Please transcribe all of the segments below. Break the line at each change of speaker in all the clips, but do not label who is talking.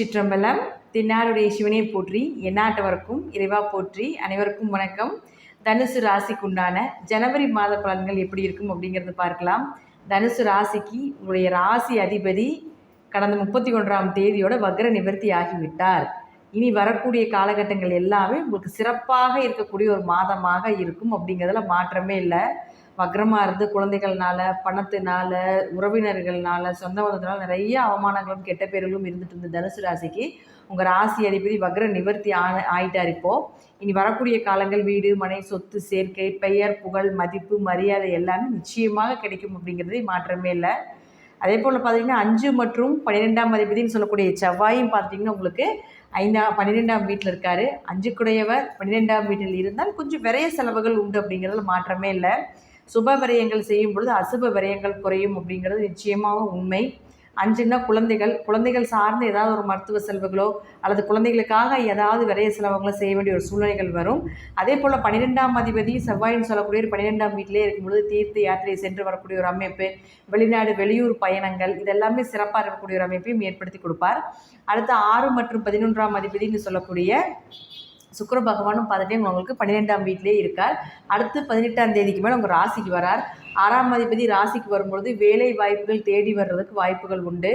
திருச்சிற்றம்பலம் தின்னாருடைய சிவனை போற்றி எந்நாட்டவருக்கும் இறைவா போற்றி அனைவருக்கும் வணக்கம். தனுசு ராசிக்குண்டான ஜனவரி மாத பலன்கள் எப்படி இருக்கும் அப்படிங்கிறத பார்க்கலாம். தனுசு ராசிக்கு உங்களுடைய ராசி அதிபதி கடந்த முப்பத்தி ஒன்றாம் தேதியோட வக்ர நிவர்த்தி ஆகிவிட்டார். இனி வரக்கூடிய காலகட்டங்கள் எல்லாமே உங்களுக்கு சிறப்பாக இருக்கக்கூடிய ஒரு மாதமாக இருக்கும் அப்படிங்கிறதுல மாற்றமே இல்லை. வக்ரமாக இருந்து குழந்தைகள்னால பணத்தினால உறவினர்கள்னால சொந்த பந்தத்தினால நிறைய அவமானங்களும் கெட்ட பேர்களும் இருந்துட்டு இருந்த தனுசு ராசிக்கு உங்கள் ராசி அதிபதி வக்ர நிவர்த்தி ஆன ஆயிட்டார் இப்போது இனி வரக்கூடிய காலங்கள் வீடு மனை சொத்து சேர்க்கை பெயர் புகழ் மதிப்பு மரியாதை எல்லாமே நிச்சயமாக கிடைக்கும் அப்படிங்கிறதே மாற்றமே இல்லை. அதே போல் பார்த்தீங்கன்னா அஞ்சு மற்றும் பன்னிரெண்டாம் அதிபதினு சொல்லக்கூடிய செவ்வாயும் பார்த்தீங்கன்னா உங்களுக்கு ஐந்தாம் பன்னிரெண்டாம் வீட்டில் இருக்கார். அஞ்சுக்குடையவர் பன்னிரெண்டாம் வீட்டில் இருந்தால் கொஞ்சம் விரைய செலவுகள் உண்டு அப்படிங்கிறதுல மாற்றமே இல்லை. சுப விரயங்கள் செய்யும் பொழுது அசுப விரயங்கள் குறையும் அப்படிங்கிறது நிச்சயமாக உண்மை. அஞ்சுன்னா குழந்தைகள் குழந்தைகள் சார்ந்த ஏதாவது ஒரு மருத்துவ செலவுகளோ அல்லது குழந்தைகளுக்காக ஏதாவது விரைய செலவுகளோ செய்ய வேண்டிய ஒரு சூழ்நிலைகள் வரும். அதே போல் பன்னிரெண்டாம் அதிபதி செவ்வாயின்னு சொல்லக்கூடிய ஒரு பன்னிரெண்டாம் வீட்டிலே இருக்கும்பொழுது தீர்த்த யாத்திரை சென்று வரக்கூடிய ஒரு அமைப்பு வெளிநாடு வெளியூர் பயணங்கள் இதெல்லாமே சிறப்பாக இருக்கக்கூடிய ஒரு அமைப்பையும் ஏற்படுத்தி கொடுப்பார். அடுத்து ஆறு மற்றும் பதினொன்றாம் அதிபதினு சொல்லக்கூடிய சுக்கர பகவானும் பார்த்துட்டே உங்களுக்கு பன்னிரெண்டாம் வீட்டிலே இருக்கார். அடுத்து பதினெட்டாம் தேதிக்கு மேலே உங்கள் ராசிக்கு வரார். ஆறாம் அதிபதி ராசிக்கு வரும்பொழுது வேலை வாய்ப்புகள் தேடி வர்றதுக்கு வாய்ப்புகள் உண்டு.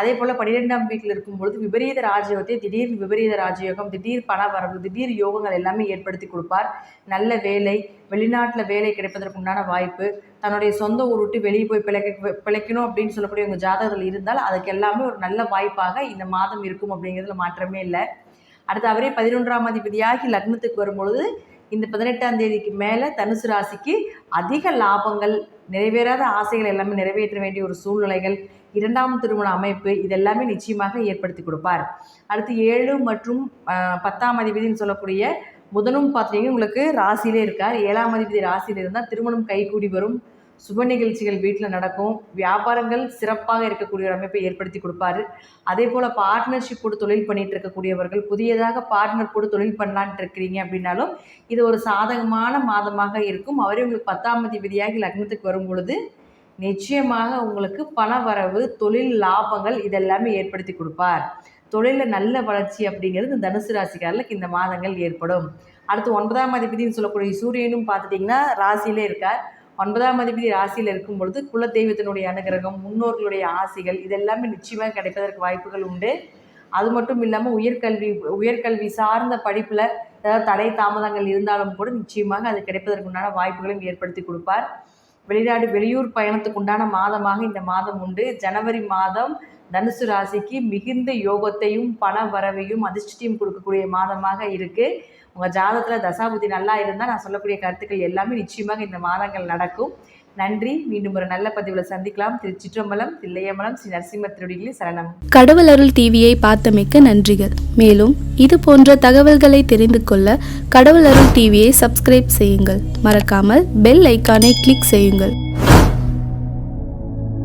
அதே போல் பன்னிரெண்டாம் வீட்டில் இருக்கும்பொழுது விபரீத ராஜயோகத்தை திடீர் விபரீத ராஜயோகம் திடீர் பண வரவு திடீர் யோகங்கள் எல்லாமே ஏற்படுத்தி கொடுப்பார். நல்ல வேலை வெளிநாட்டில் வேலை கிடைப்பதற்கு உண்டான வாய்ப்பு தன்னுடைய சொந்த ஊர் விட்டு வெளியே போய் பிழைக்க பிழைக்கணும் அப்படின்னு சொல்லக்கூடிய உங்கள் ஜாதகத்தில் இருந்தால் அதுக்கு எல்லாமே ஒரு நல்ல வாய்ப்பாக இந்த மாதம் இருக்கும் அப்படிங்கிறதுல மாற்றமே இல்லை. அடுத்து அவரே பதினொன்றாம் அதிபதியாகி லக்னத்துக்கு வரும்பொழுது இந்த பதினெட்டாம் தேதிக்கு மேலே தனுசு ராசிக்கு அதிக லாபங்கள் நிறைவேறாத ஆசைகள் எல்லாமே நிறைவேற்ற வேண்டிய ஒரு சூழ்நிலைகள் இரண்டாம் திருமண அமைப்பு இதெல்லாமே நிச்சயமாக ஏற்படுத்தி கொடுப்பார். அடுத்து ஏழு மற்றும் பத்தாம் அதிபதினு சொல்லக்கூடிய புதனும் பார்த்தீங்கன்னா உங்களுக்கு ராசியிலே இருக்கார். ஏழாம் அதிபதி ராசியில் இருந்தால் திருமணம் கைகூடி வரும். சுப நிகழ்ச்சிகள் வீட்டில் நடக்கும். வியாபாரங்கள் சிறப்பாக இருக்கக்கூடிய ஒரு அமைப்பை ஏற்படுத்தி கொடுப்பாரு. அதே போல் பார்ட்னர்ஷிப் போட்டு தொழில் பண்ணிகிட்டு இருக்கக்கூடியவர்கள் புதியதாக பார்ட்னர் போட்டு தொழில் பண்ணலான்ட்டு இருக்கிறீங்க அப்படின்னாலும் இது ஒரு சாதகமான மாதமாக இருக்கும். அவரே உங்களுக்கு பத்தாம் அதிபதியாகி லக்னத்துக்கு வரும் பொழுது நிச்சயமாக உங்களுக்கு பண வரவு தொழில் லாபங்கள் இதெல்லாமே ஏற்படுத்தி கொடுப்பார். தொழிலில் நல்ல வளர்ச்சி அப்படிங்கிறது இந்த தனுசு ராசிக்காரர்களுக்கு இந்த மாதங்கள் ஏற்படும். அடுத்து ஒன்பதாம் அதிபதினு சொல்லக்கூடிய சூரியனும் பார்த்துட்டிங்கன்னா ராசியிலே இருக்கார். ஒன்பதாம் அதிபதி ராசியில் இருக்கும் பொழுது குலதெய்வத்தினுடைய அனுகிரகம் முன்னோர்களுடைய ஆசைகள் இதெல்லாமே நிச்சயமாக கிடைப்பதற்கு வாய்ப்புகள் உண்டு. அது மட்டும் இல்லாமல் உயர்கல்வி உயர்கல்வி சார்ந்த படிப்பில் ஏதாவது தடை தாமதங்கள் இருந்தாலும் கூட நிச்சயமாக அது கிடைப்பதற்கு உண்டான வாய்ப்புகளையும் ஏற்படுத்தி கொடுப்பார். வெளிநாடு வெளியூர் பயணத்துக்கு உண்டான மாதமாக இந்த மாதம் உண்டு. ஜனவரி மாதம் தனுசு ராசிக்கு மிகுந்த யோகத்தையும் பண வரவையும் அதிர்ஷ்டியும் கொடுக்கக்கூடிய மாதமாக இருக்குது உங்கள் ஜாதகத்தில் தசாபுதி நல்லா இருந்தால் நான் சொல்லக்கூடிய கருத்துக்கள் எல்லாமே நிச்சயமாக இந்த மாதங்கள் நடக்கும். நன்றி. மீண்டும் ஒரு நல்ல பதிவில் சந்திக்கலாம். திரு சிற்றம்பலம் தில்லையம்பலம் ஸ்ரீ நரசிம்ம திருடிகளில் சரணம்.
கடவுள் அருள் டிவியை பார்த்தமைக்க நன்றிகள். மேலும் இது போன்ற தகவல்களை தெரிந்து கொள்ள கடவுள் அருள் டிவியை சப்ஸ்கிரைப் செய்யுங்கள். மறக்காமல் பெல் ஐக்கானை கிளிக் செய்யுங்கள்.